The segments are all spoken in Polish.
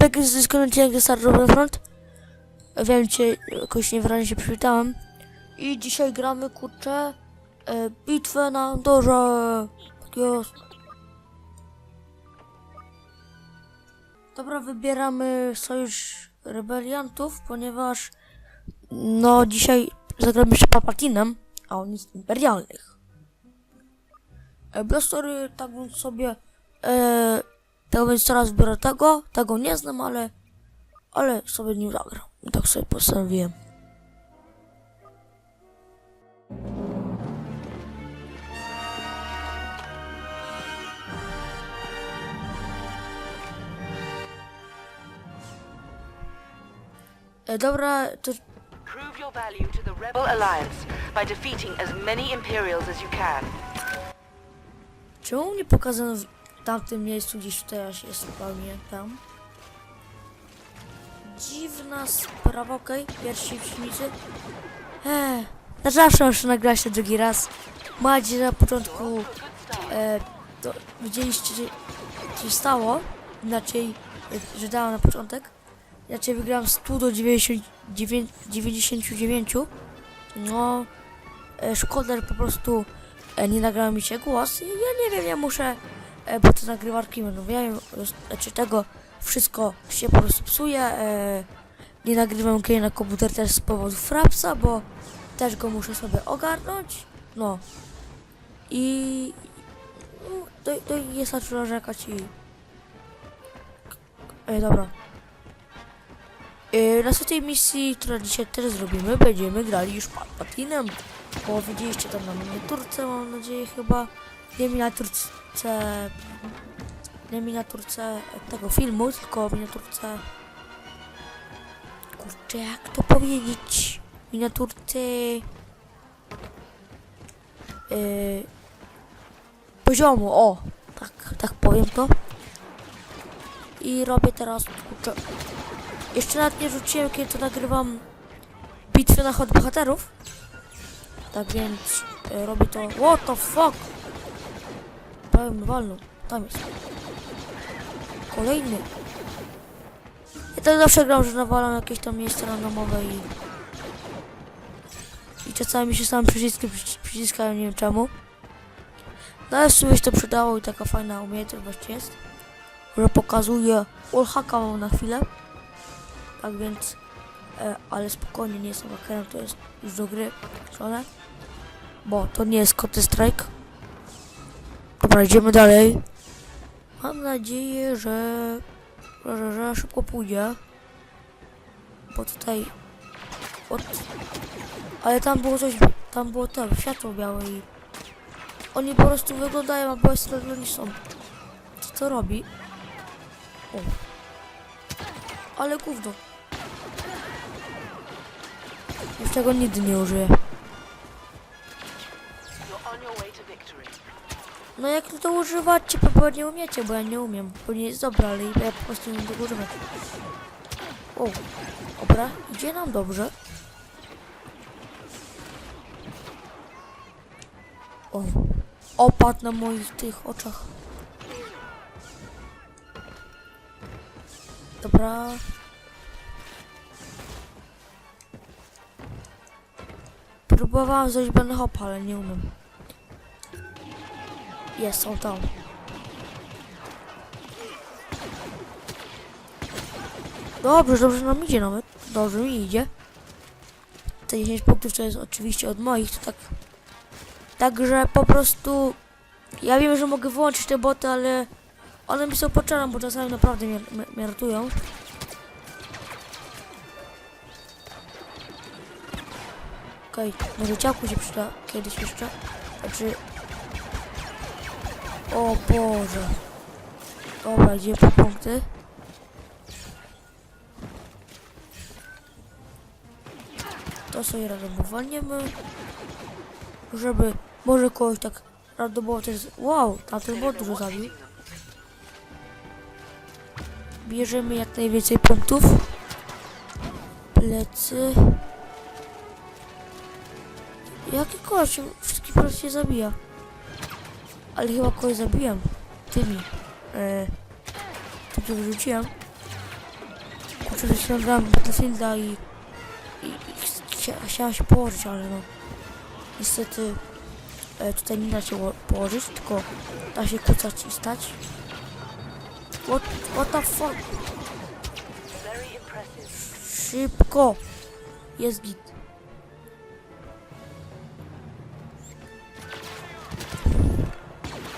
Becky z dyskoneciem ze Star Front. Wiem cię, jakoś niewyraźnie się przywitałem. I dzisiaj gramy, kurczę, e, bitwę na Andorze. Tak. Dobra, wybieramy sojusz rebeliantów, ponieważ no dzisiaj zagramy się Papatinem, a on jest imperialnych. E, Blastory, tak więc sobie, e, tak więc teraz biorę tego, tego nie znam, ale, ale sobie nim zagram. Tak sobie postanowiłem. E, dobra, to Prove your value to the Rebel Alliance by defeating as many Imperials as you can. czemu nie pokazano w tamtym miejscu, gdzieś teraz jest zupełnie tam? Dziwna sprawa, okej, pierwsi przeciwnicy. Eee, na zawsze muszę nagrać się drugi raz. Macie na początku, e, to widzieliście, że się stało, inaczej, e, że dała na początek. Inaczej wygrałem 100 do 99, 99. No, e, szkoda, że po prostu e, nie nagrał mi się głos. Ja nie wiem, ja muszę, e, bo to nagrywarki będą, wiem, znaczy tego wszystko się po prostu psuje. E, nie nagrywam gry na komputer też z powodu frapsa, bo też go muszę sobie ogarnąć. No. I no, to, to nie starczy narzekać i... E, dobra. E, na tej misji, która dzisiaj też zrobimy, będziemy grali już Palpatinem. Bo widzieliście tam na miniaturce, mam nadzieję chyba. Nie miniaturce... Nie miniaturce tego filmu, tylko miniaturce... Kurczę, jak to powiedzieć? Miniaturce... Yy, poziomu, o! Tak, tak powiem to. I robię teraz, kurczę... Jeszcze nawet nie rzuciłem, kiedy to nagrywam bitwę na hot bohaterów. Tak więc e, robię to. What the fuck? Powiem wolno. Tam jest. Kolejny. Ja tak zawsze gram, że nawalam jakieś tam miejsce randomowe i... I czasami mi się same przyciski przyci- przyciskają, nie wiem czemu. No ale w sumie się to przydało i taka fajna umiejętność właśnie jest. Że pokazuje... Wallhacka mam na chwilę. Tak więc... E, ale spokojnie, nie jestem hakerem, to jest już do gry. Bo to nie jest Counter Strike. Dobra, idziemy dalej. Mam nadzieję, że, że, że, szybko pójdzie. Bo tutaj... Od... Ale tam było coś, tam było to, światło białe i... Oni po prostu wyglądają, a boysy nie są. Co to robi? O. Ale gówno. Już tego nigdy nie użyję. No jak to używacie, bo nie umiecie, bo ja nie umiem. Bo nie jest dobra, ale ja po prostu nie umiem tego używać. O, dobra, idzie nam dobrze. O, opadł na moich tych oczach. Dobra. Próbowałam zrobić będę hopa, ale nie umiem. Jest, są tam. Dobrze, dobrze nam idzie nawet. Dobrze mi idzie. Te 10 punktów to jest oczywiście od moich, to tak... Także po prostu... Ja wiem, że mogę wyłączyć te boty, ale... One mi są potrzebne, bo czasami naprawdę mnie, mnie, mnie ratują. Okej, może ciałku się przyda kiedyś jeszcze. Znaczy... O Boże. Dobra, idzie po punkty. To sobie randomowo walniemy. Żeby może kogoś tak randomowo też... Wow, tamten bot dużo zabił. Bierzemy jak najwięcej punktów. Plecy. Jaki kogoś wszystkich prostu się zabija. Ale chyba kogoś zabiłem. Tymi. E, tym, co wyrzuciłem. kurczę, że się nagrałem Battlefielda i, i, i chcia, chciałam się położyć, ale no niestety e, tutaj nie da się ło- położyć, tylko da się kucać i stać. What, what the fuck? Szybko! Jest git.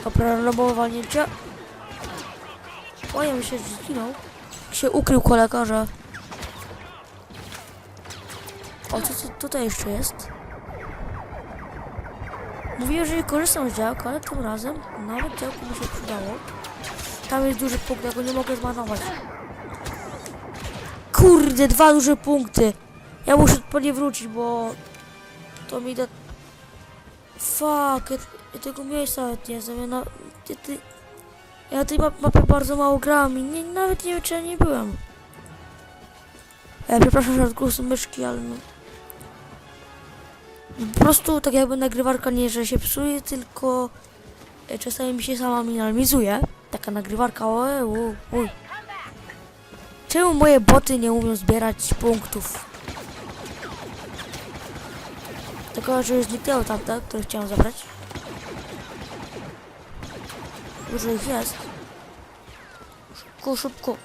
Dobra, lobowanie cię. Ja myślę, że zginął. Się ukrył kolega, że... O, co, co tutaj jeszcze jest? Mówiłem, że nie korzystam z działek, ale tym razem nawet działku mi się przydało. Tam jest duży punkt, ja go nie mogę zmarnować. Kurde, dwa duże punkty. Ja muszę po nie wrócić, bo to mi da... Fuck, ja tego miejsca nie. Ja, na, ja, ty, ja tej map, mapy bardzo mało grałem i nie, nawet nie wiem, czy ja nie byłem. Przepraszam za odgłosy myszki, ale no... Po prostu tak jakby nagrywarka nie, że się psuje, tylko e, czasami mi się sama minimalizuje. Taka nagrywarka, oj, uj, uj. Czemu moje boty nie umią zbierać punktów? Tylko, że już zniknęło tamte, które chciałem zabrać. Dużo ich jest. Szybko, szybko.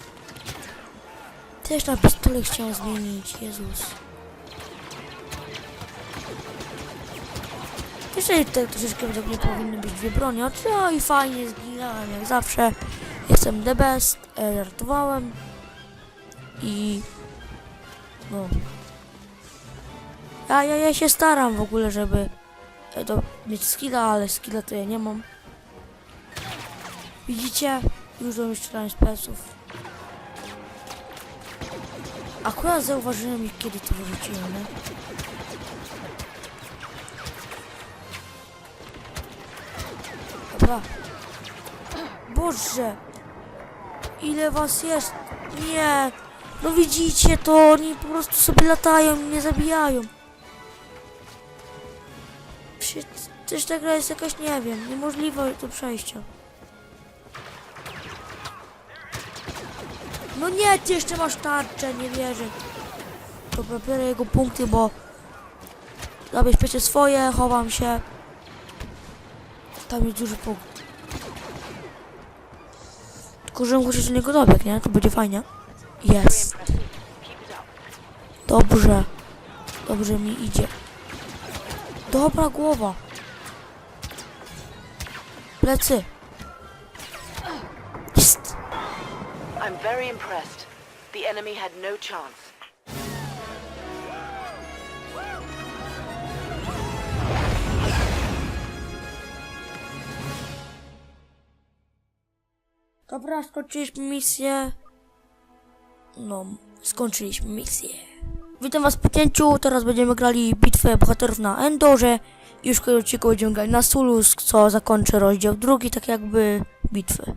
Też na pistolet chciałem zmienić, Jezus. Jeszcze tutaj troszeczkę według mnie powinny być dwie broni. No i fajnie, zginąłem jak zawsze. Jestem the best, e. I no. Ja, ja, ja się staram w ogóle, żeby e, to mieć skilla, ale skilla to ja nie mam. Widzicie? Już z pleców. Akurat zauważyłem ich kiedy to wyrzuciłem, nie? Dobra. Boże! Ile was jest? Nie! No widzicie to, oni po prostu sobie latają i mnie zabijają. Przecież ta gra jest jakaś, nie wiem, niemożliwa do przejścia. No nie, ty jeszcze masz tarczę, nie wierzę. Dobra, biorę jego punkty, bo zabezpieczę swoje, chowam się. Tam jest duży punkt. Tylko, że muszę do niego dobieg, nie? To będzie fajnie. Jest. Dobrze. Dobrze mi idzie. Dobra głowa. Plecy. I'm very impressed. The enemy had no chance. Dobra, skończyliśmy misję. No, skończyliśmy misję. Witam was po cięciu. Teraz będziemy grali bitwę bohaterów na Endorze. Już w odcinku będziemy grali na Sulus, co zakończy rozdział drugi, tak jakby bitwy.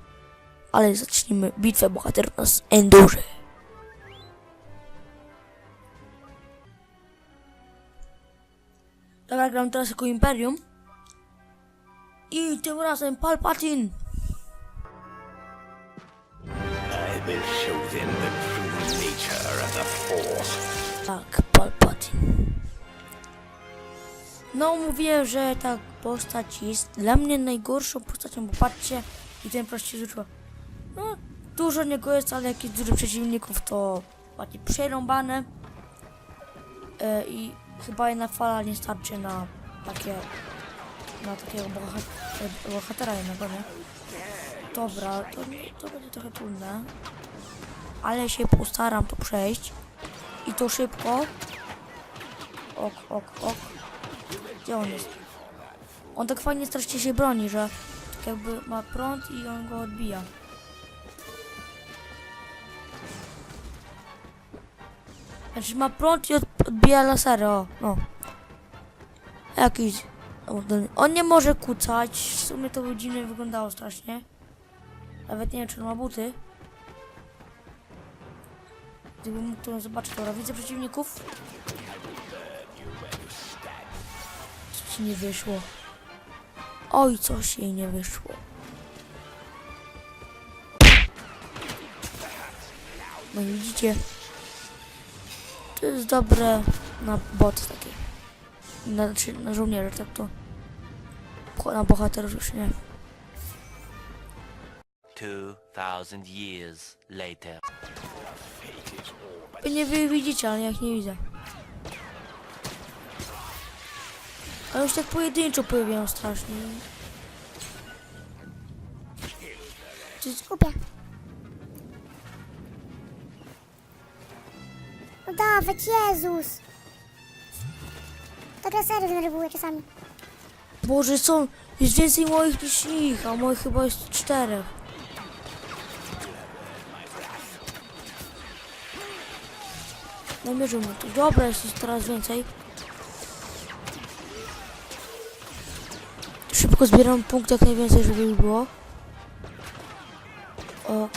Ale zacznijmy bitwę bohaterów na Endorze. Dobra, gram teraz jako Imperium. I tym razem Palpatine. I will show them the true nature of the Force. Tak, Palpatine. No, mówiłem, że ta postać jest dla mnie najgorszą postacią, bo patrzcie, i ten prości rzucił. No, dużo niego jest, ale jak jest dużo przeciwników, to ładnie przerąbane. E, I chyba jedna fala nie starczy na takie, na takiego bohat- bohatera jednego, nie? Dobra, to, to będzie trochę trudne. Ale się postaram to przejść. I to szybko. Ok, ok, ok. Gdzie on jest? On tak fajnie strasznie się broni, że tak jakby ma prąd i on go odbija. Znaczy ma prąd i od, odbija lasery, o, no. Jakiś... On nie może kucać, w sumie to by dziwnie wyglądało strasznie. Nawet nie wiem, czy on ma buty. Gdybym mógł to zobaczyć, dobra, widzę przeciwników. Coś ci nie wyszło. Oj, coś jej nie wyszło. No widzicie, To jest dobre na bot taki. Na, znaczy na żołnierzy, tak to. Na bohaterów już nie. 2,000 years later. Wy nie wy widzicie, ale ja ich nie widzę. Ale już tak pojedynczo pojawiają strasznie. To jest dawać, Jezus. Tak serio denerwuję czasami. Boże, są, jest więcej moich niż ich, a moich chyba jest czterech. Namierzymy tu. Dobra, jest ich teraz więcej. Szybko zbieram punkt jak najwięcej, żeby ich było. O.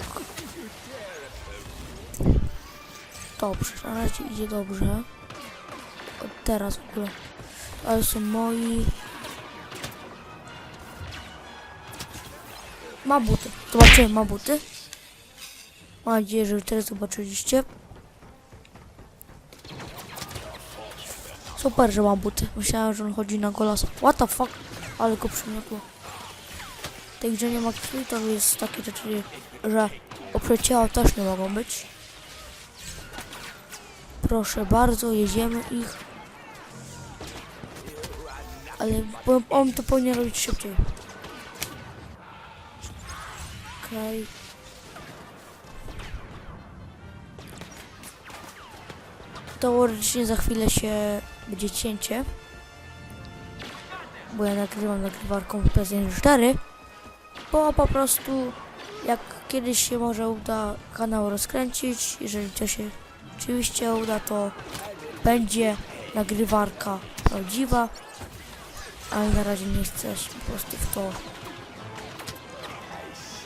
Dobrze, na razie idzie dobrze. Od teraz w ogóle. Ale są moi. Ma buty. Zobaczymy, ma buty. Mam nadzieję, że teraz zobaczyliście. Super, że ma buty. Myślałem, że on chodzi na golasa. What the fuck? Ale go przymiotło. Tej nie ma krwi, to jest takie rzeczy, że oprócz ciała też nie mogą być. Proszę bardzo, jedziemy ich. Ale on to powinien robić szybciej. Okej. Teoretycznie za chwilę się będzie cięcie. Bo ja nagrywam nagrywarką PlayStation 4. Bo po prostu jak kiedyś się może uda kanał rozkręcić, jeżeli to się oczywiście uda, to będzie nagrywarka prawdziwa. Ale na razie nie chcę się po prostu w to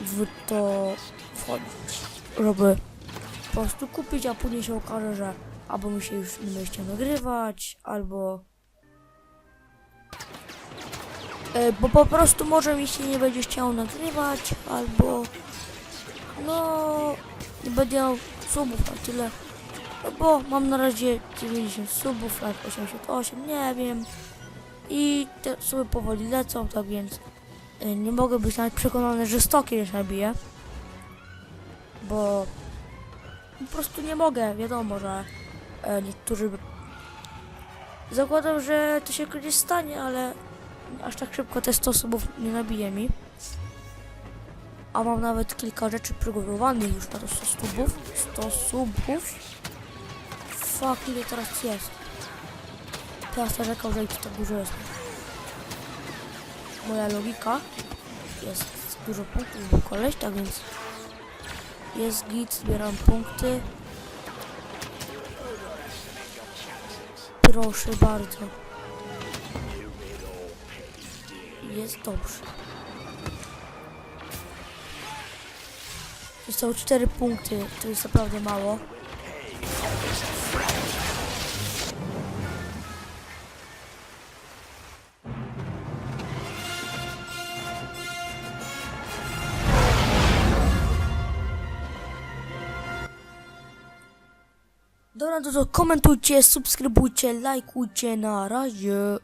w to wchodzić, żeby po prostu kupić, a później się okaże, że albo mi się już nie będzie nagrywać, albo e, bo po prostu może mi się nie będzie chciał nagrywać, albo no nie będę miał subów na tyle, bo mam na razie 90 subów, lat 88, nie wiem i te suby powoli lecą, tak więc Y, nie mogę być nawet przekonany, że 100 kiedyś nabiję. Bo po prostu nie mogę. Wiadomo, że e, niektórzy zakładam, że to się kiedyś stanie, ale aż tak szybko te 100 subów nie nabije mi. A mam nawet kilka rzeczy przygotowanych już na to 100 subów. 100 subów. Fuck, ile teraz jest? Teraz narzekał, że ich tak dużo jest moja logika. Jest dużo punktów, bo koleś, tak więc jest git, zbieram punkty. Proszę bardzo. Jest dobrze. Zostały 4 punkty, to jest naprawdę mało. Dobra, to, to komentujcie, subskrybujcie, lajkujcie, na razie.